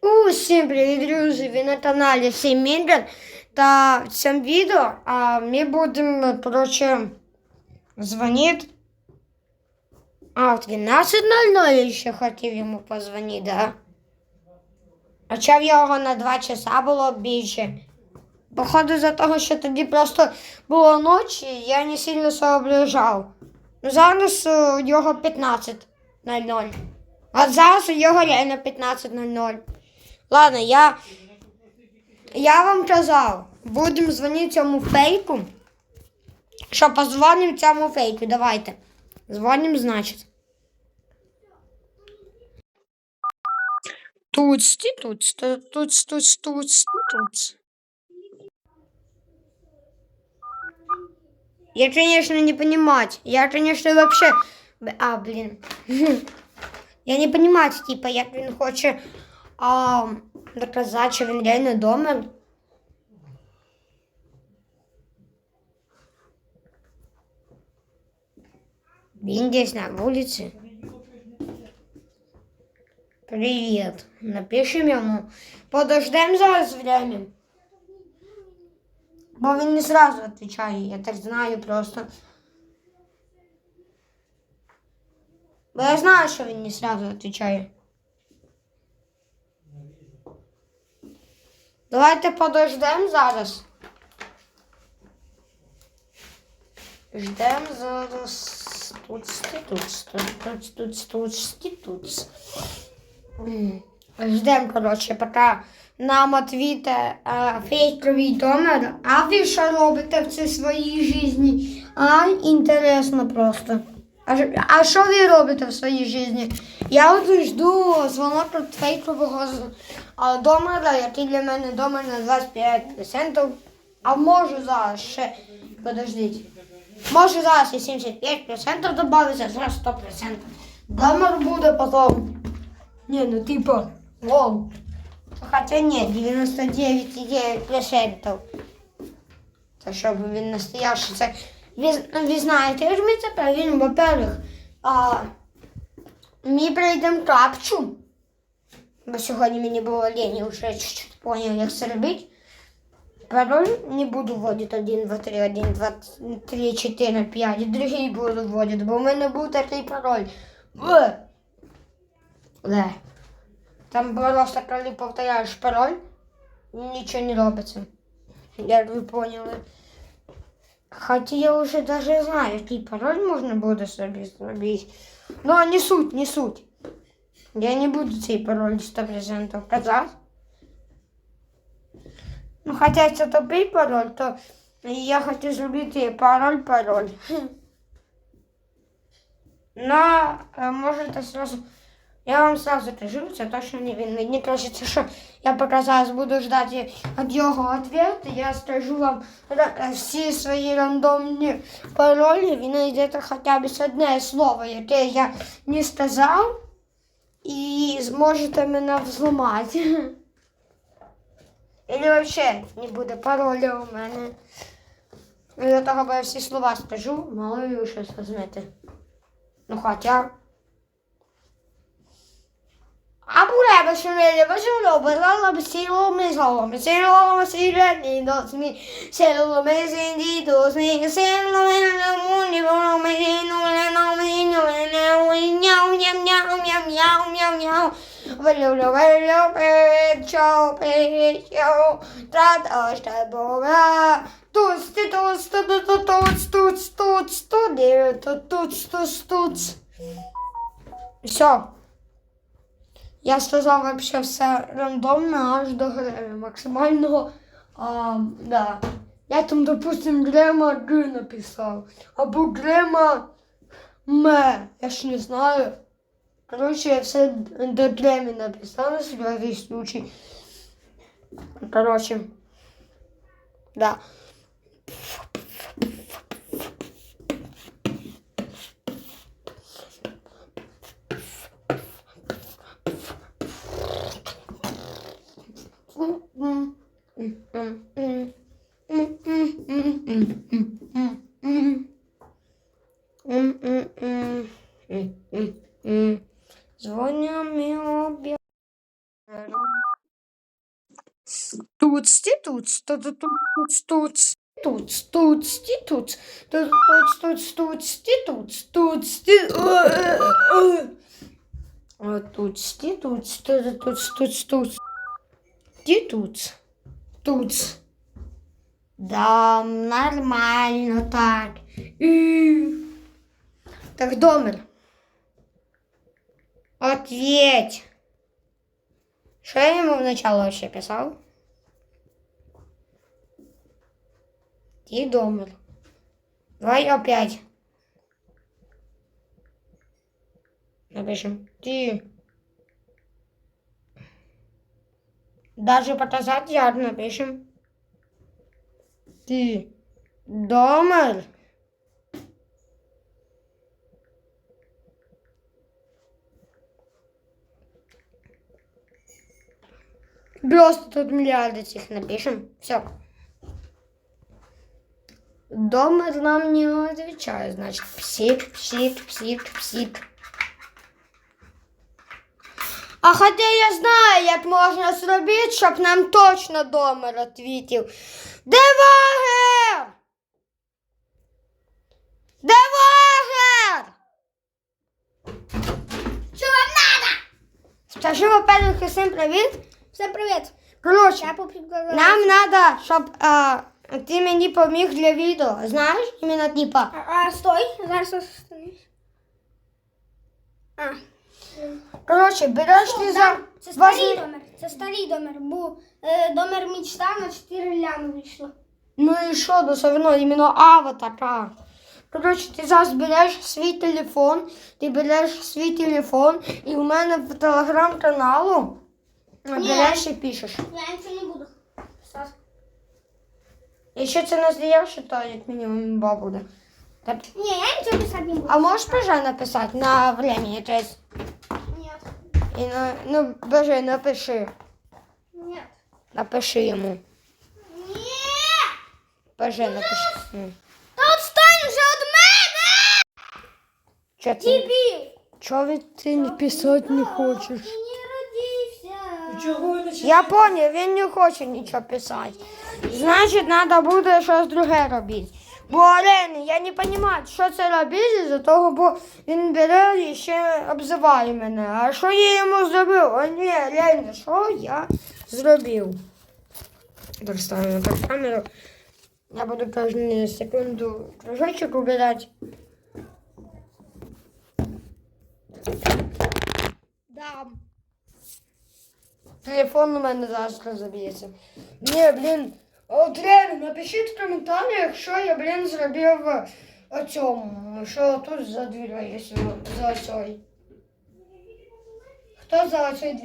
Усім привіт, друзі! Ви на каналі Сейміндер. Та в цьому відео а, ми будемо, коротше, дзвонити. А, в 13.00 я ще хотів йому позвонити, да? Хоча в його на 2 часа було більше. Походу за того, що тоді просто було ночі, я не сильно соображав. Ну, зараз е, у його 15.00. А зараз у його реально 15.00. Ладно, я. Я вам казав, будемо дзвонити цьому фейку. Що позвонимо цьому фейку. Давайте. Дзвонимо, значить. Туц, туц, туц, туц, туц, туц, туц. Я, конечно, не понимать. Я, конечно, вообще... А, блин. Я не понимаю, типа, як він хоче а, доказати, що він реально дома. Він десь на вулиці. Привіт. Напишем йому. Подождем зараз время. Бо він не сразу відповідає, я так знаю просто. Бо я знаю, що він не сразу відповідає. Давайте подождем зараз. Ждем зараз. Тут, тут, тут, тут, тут, тут. М. Ждем, коротше, поки нам отвіте фейковий номер. А ви що робите в своїй житті? А, інтересно просто. А, що ви робите в своїй житті? Я от жду дзвонок від фейкового з- а, домера, який для мене домер на 25%. А може зараз ще, подождіть. Може зараз і 75% додається, зараз 100%. Домер буде потім. Не, ну типа, вау. Хотя нет, 99,9%. Це щоб він настоящий. Це, ви, знаєте, як ми це перевіримо, во-первых, ми прийдемо капчу. Бо сьогодні мені було лені, вже чуть-чуть поняв, як це робити. Пароль не буду вводити 1, 2, 3, 1, 2, 3, 4, 5. Другий буду вводити, бо в мене був такий пароль. Ле. Там просто коли повторяєш пароль, нічого не робиться. Як ви поняли. Хоча я вже даже знаю, який пароль можна буде собі зробити. Ну, не суть, не суть. Я не буду цей пароль 100% казати. Ну, хоча це тупий пароль, то я хочу зробити пароль-пароль. Но е, можете сразу. Я вам сразу кажу, це точно не він. Мені кажеться, що я поки зараз буду ждати від його відповідь, я скажу вам всі свої рандомні паролі, він знайдете хоча б одне слово, яке я не сказав, і зможете мене взламати. Или взагалі не буде пароля у мене. До того, бо я всі слова скажу, мало ли ви щось візьмете. Ну хоча. Abureva şuraya şuruba lala silo me solo me silo me silo ni dos mi selo me sendi dos mi selo me la muni bono me no la no me no me no miau miau miau miau miau miau miau Valeu, valeu, valeu, pečo, pečo, trata, šta boga, tuc, ti tuc, tu, tu, tu, tuc, tuc, tuc, tu, tu, tu, tuc, tuc, tuc. So. Я сказав вообще все рандомно аж до гри максимального. А, да. Я там, допустим, Грема Г написав. Або Грема М. Я ж не знаю. Короче, я все до Гремі написав на всякий случай. Короче. Да. Дзвоня ми обі. Туц, ті туц, туц, туц, туц. Туц, туц, ті туц, туц, туц, туц, туц, ті туц, туц, ті... О, Туц, ті туц, туц, туц, туц, туц. Ті туц, туц. Да, нормально так. І... Так, Домер. Ответь. Что я ему вначале вообще писал? Ты Домер. Давай опять. Напишем. Ты. Даже показать яд напишем. Ты. Домер. Просто тут миллиарды этих напишем. Все. Дома нам не отвечает, значит, псик, псик, псик, псик. А хотя я знаю, як можна зробити, щоб нам точно домер відвітив. Девагер! Девагер! Що вам надо? Скажи, во-первых, привіт. Всім привіт. Короче. Нам надо, щоб а, ти мені поміг для відео. Знаєш, іменно типа. А, а, стой, зараз остановись. А. Короче, береш ти за Це старий возьми- домер. Це старий домер. Був е, домер мічта на 4 лями вийшло. Ну і що, ну все одно, іменно аватар. а. Коротше, ти зараз береш свій телефон, ти береш свій телефон, і у мене в телеграм-каналу береш і пишеш. Я нічого не буду. Стас. Якщо це не здаєш, то як мінімум імба буде. Так. Ні, я нічого писати не буду. А можеш боже написати на время якесь? Ні. І на, ну, боже, напиши. Ні. Напиши йому. Ні. Боже, напиши. М. Та отстань вже від мене! Чо ти? Дебіл! Чого ви ти не писати не хочеш? Ти не родився. Чого Я поняв, він не хоче нічого писати. Значить, треба буде щось друге робити. Бо я не розумію, що це робити, за того, бо він бере і ще обзиває мене. А що я йому зробив? О, ні, Олені, що я зробив? Ставимо так камеру. Я буду кожну секунду кружочок убирати. Да. Телефон у мене зараз розоб'ється. Ні, блін. Реально, напишіть в коментарях, що я, блін, зробив оцьому, цьому. Що тут за двірою, якщо за оцей. Хто за оцей?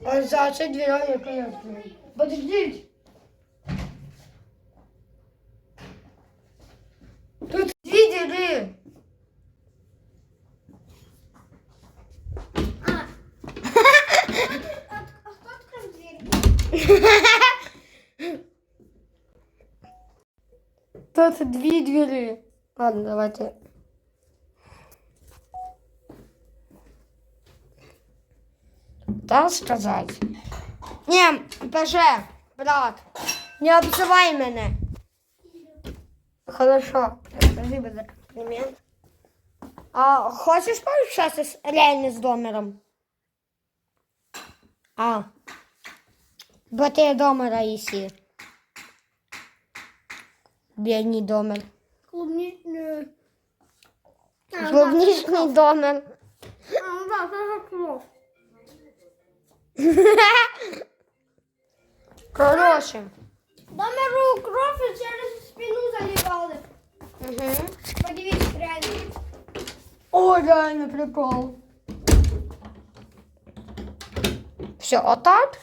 Ось за оцей двірою, яку я зробив. Подождіть. Тут дві двері. А а хто відкрив двері? Тут дві двері. Ладно, давайте. Так сказати. Ні, ПЖ, брат, не обзивай мене. Хорошо, спасибо за комплімент. А хочеш пообщатися реально з домером? А. Бо ти домера їсі. Бідний домер. Клубні... е, а, Клубничний домер. да, А, ну да, це за кров. Коротше. Домеру кров і через спину заливали. Угу. Подивись, реально. О, реально прикол. Все, отак.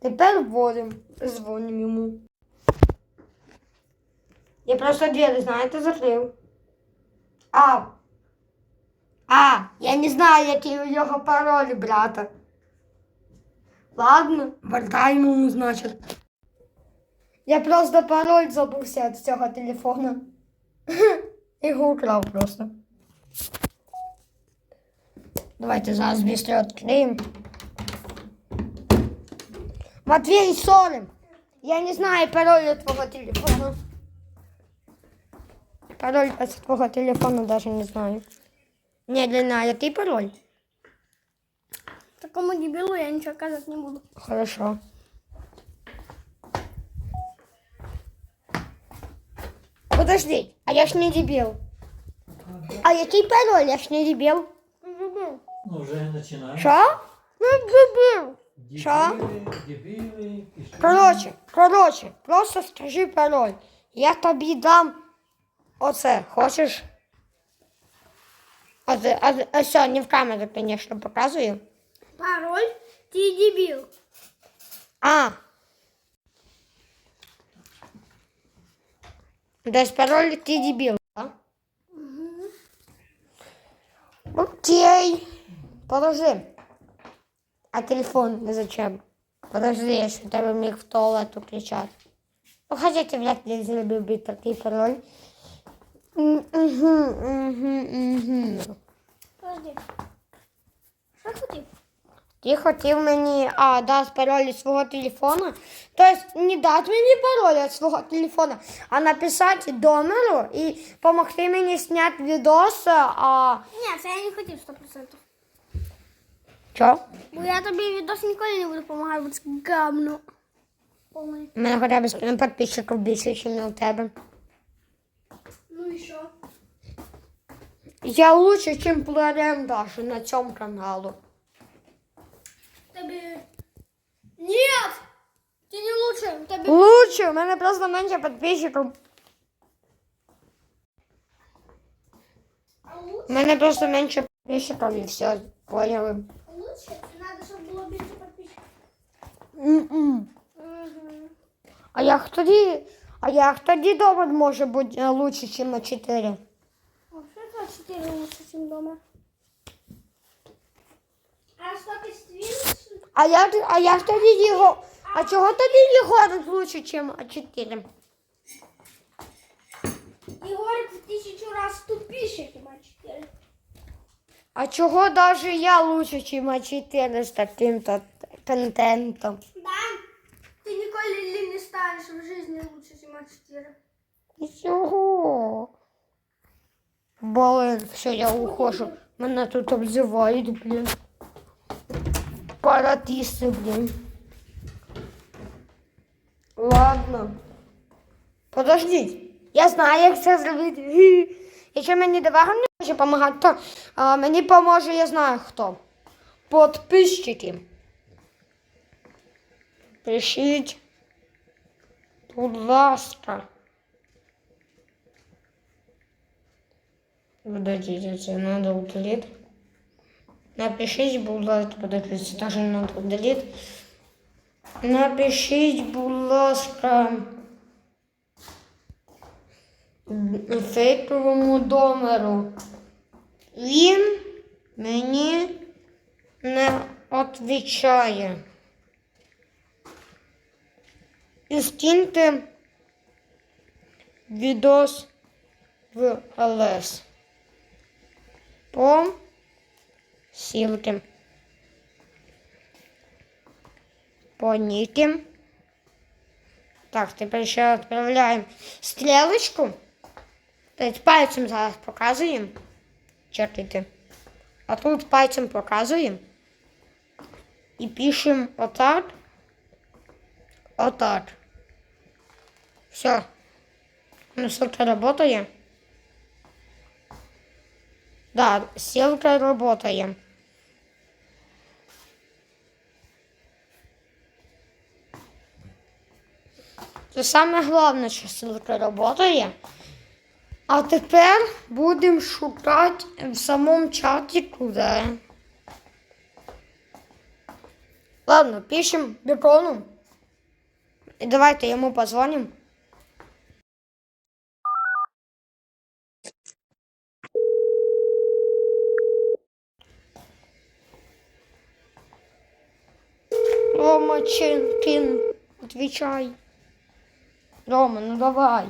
Тепер вводимо. Дзвонимо йому. Я просто двері, знаєте, закрив. А. А, я не знаю, який у нього пароль, брата. Ладно, вертаємо йому, значить. Я просто пароль забувся від цього телефона. Його украв просто. Давайте зараз быстро відкриємо. Матвей, сорим. Я не знаю пароля твоего телефона. Пароль от твоего телефона даже не знаю. Не длинная, ты пароль? Такому дебилу я ничего казать не буду. Хорошо. Подожди, а я ж не дебил. А який пароль? Я ж не дебил. Дебил. Ну, вже починаємо. Що? Ну, дебил. Що? Дебіли, дебіли, пішли. Короче, короче, просто скажи пароль. Я тобі дам оце. Хочеш? А, це- а, а все, не в камеру, звісно, показую. Пароль? Ты дебил. А. Десь пароль ти дебіл, да? Окей. Подожди. А телефон зачем? Подожди, я ще тебе міг в туалету кричати. Ну, хоча вряд ли зробив би такий пароль. Угу, угу, угу. Подожди. Що хотів? Ти хотів мені а, дати пароль від свого телефона. Тобто не дати мені пароль від свого телефона, а написати номеру і допомогти мені зняти відос. А... Ні, це я не хотів 100%. Що? Бо я тобі відос ніколи не буду допомагати, бо це гамно. У мене хоча б підписчиків більше, ніж у тебе. Ну і що? Я лучше, ніж Пларем даже на цьому каналу. Тебе... Нет! Ти не лучше. У тебе... Лучше, у мене просто менше підписчиків. У мене просто менше підписчиків і все, поняли. Лучше? Надо, щоб було більше підписчиків. М-м. Угу. А як тоді, а як тоді дома може бути е, лучше, ніж на 4? О, що це 4 лучше, ніж вдома? А що ти стрілиш? А як, а як тоді його, а чого тоді його лучше, ніж А4? Ігорик в тисячу раз тупіше, хіба 4. А чого даже я лучше, ніж А4 з таким-то контентом? Да? Ніколи ли не станеш в житті лучше, ніж 4. Чого? Блин, все, я ухожу. Мене тут обзивають, блін. Паратисти, блін. Ладно. Подождіть. Я знаю, як це зробити. Якщо мені Деваган не може допомагати, то а, мені поможе, я знаю хто. Подписчики. Пишіть. Будь ласка. Подождите, це надо удалить. Напишіть, будь ласка, подождите, це теж надо удалить. Напишіть, будь ласка, фейковому номеру. Він мені не відповідає. І скиньте відос в ЛС. По ссылке. По нике. Так, тепер ще відправляємо стрілочку. Тобто пальцем зараз показуємо Чекайте. А тут пальцем показуємо. І пишемо отак. Отак. Все. Ну, ссылка работает. Да, ссылка работает. Це саме головне, що ссылка работає. А тепер будемо шукати в самому чаті куди. Ладно, пишемо бекону. І давайте йому позвонимо. Рома Ченкин, отвечай. Рома, ну давай.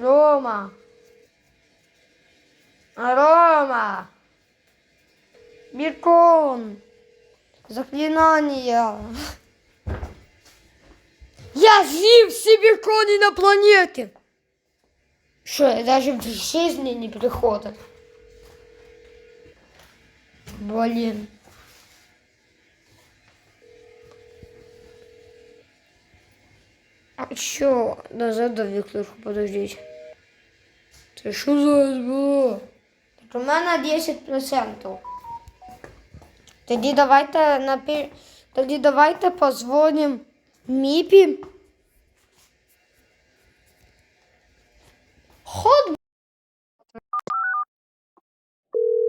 Рома. Рома. Бекон. Заклинания. Я з'їв собі коні на планеті. Що, я навіть в жизни не приходить. Блін. А що? Назад до Віктору, подождіть. Це що зараз було? Так у мене 10%. Тоді давайте напі... Тоді давайте позвоним Міпі. Ход.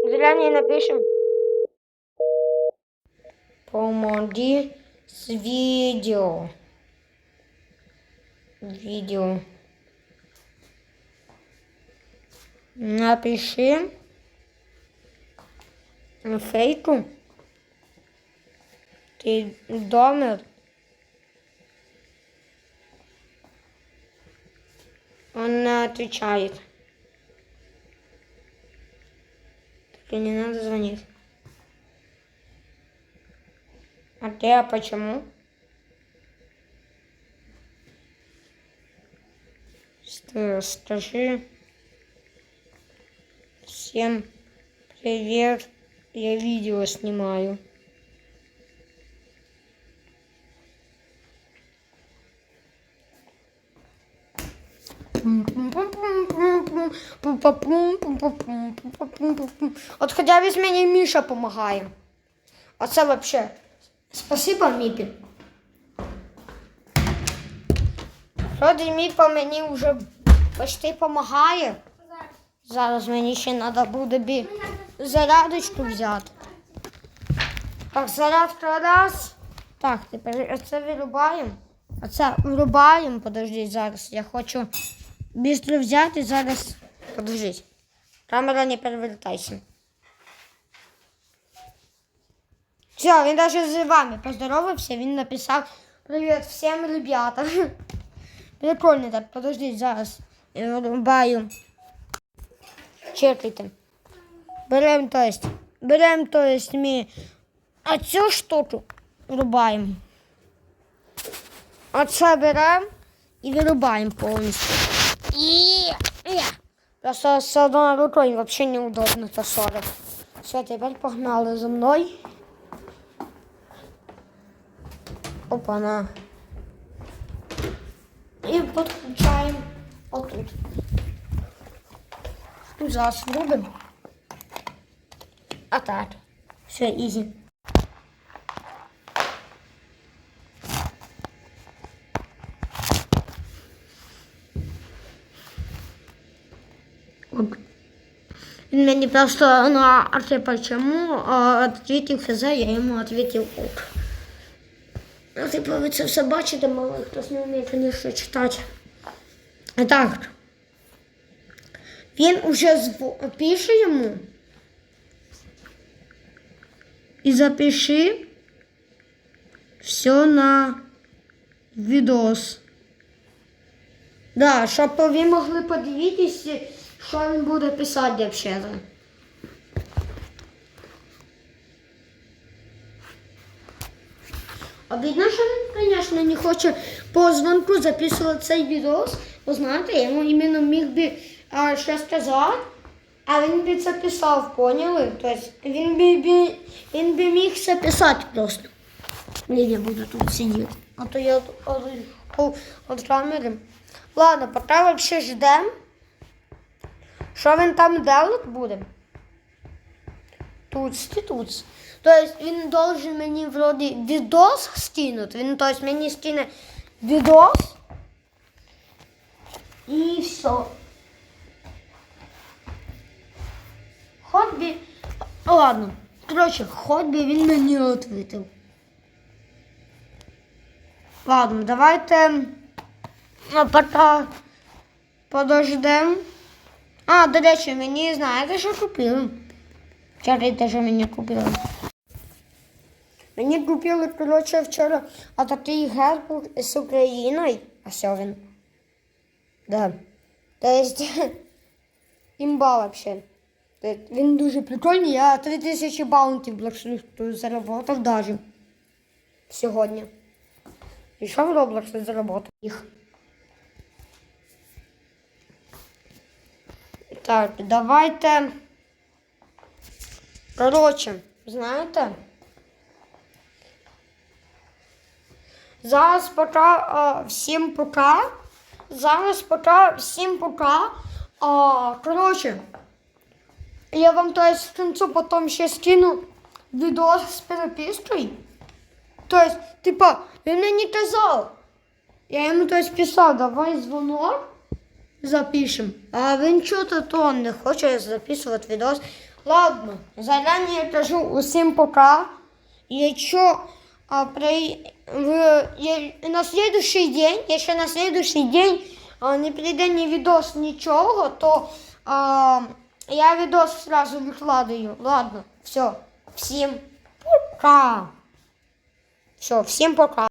Зря не напишем. Помоги с видео. Видео. Напиши фейку. Ты домер. Он отвечает. И не надо звонить. А ты, а почему? Скажи. Всем привет. Я видео снимаю. От хоча б мені Міша допомагає. А це вообще. Спасибо, Міпі. Вроді Міпа мені вже почти допомагає. Зараз мені ще треба буде бі... зарядочку взяти. Так, зарядка раз. Так, тепер це вирубаємо. А це вирубаємо. Подождіть зараз. Я хочу бістро взяти зараз. Подождіть. Камера не перевертайся. Все, він навіть з вами поздоровався, він написав Привіт всім ребятам. Прикольно так, подождіть зараз. Я вирубаю. Чекайте. Беремо, то есть, беремо, то есть, ми а цю штуку вирубаємо. Оце беремо і вирубаємо повністю. І... Просто з одною рукою взагалі неудобно це 40. Все, тепер погнали за мною. Опа-на. І підключаємо отут. Тут зараз робимо. А так. Все, ізі. От. Він мені просто на а ти почему а, ответив хз, я йому ответив ок. Типу, ви це все бачите, мало хтось не вміє, звісно, читати. А так. Він уже пише йому. І запиши все на відос. Да, щоб ви могли подивитися, що він буде писати взагалі. Обідно, що він, звісно, не хоче по дзвонку записувати цей відос. Бо знаєте, я йому іменно міг би а, щось сказати, а він би це писав, поняли? Тобто він би, би, він би міг це писати просто. Блін, я буду тут сидіти. А то я від камери. Ладно, поки взагалі ждемо. Що він там делать буде? Тут, тут. Тобто він должен мені вроді відос скинути. Він тобто мені скине відос. І все. Хоч би. Ладно. Коротше, хоч би він мені відповів. Ладно, давайте пока подождем. А, до речі, мені знаєте, що купили? Вчора те, що мені купили. Мені купили, коротше, вчора отакий герб з Україною. А що він? Да. Тобто, імба. Тобто, Він дуже прикольний. Я 3000 баунтів блокшрифту заработав даже. Сьогодні. Еще в Roblox заработал их. Так, давайте. Коротше, знаєте? Зараз пока всім пока. Зараз пока всім пока. А, коротше, я вам то есть в концу потом ще скину відос з перепискою. То есть, типа, він мені казав. Я йому то есть писав, давай дзвонок запишем. А він чого-то то не хоче записувати відос. Ладно, заранее кажу усім пока. Якщо а, при, в, на следующий день, якщо на следующий день а, не прийде ні відос, нічого, то а, я відос сразу викладаю. Ладно, все. Всім пока. Все, всім пока.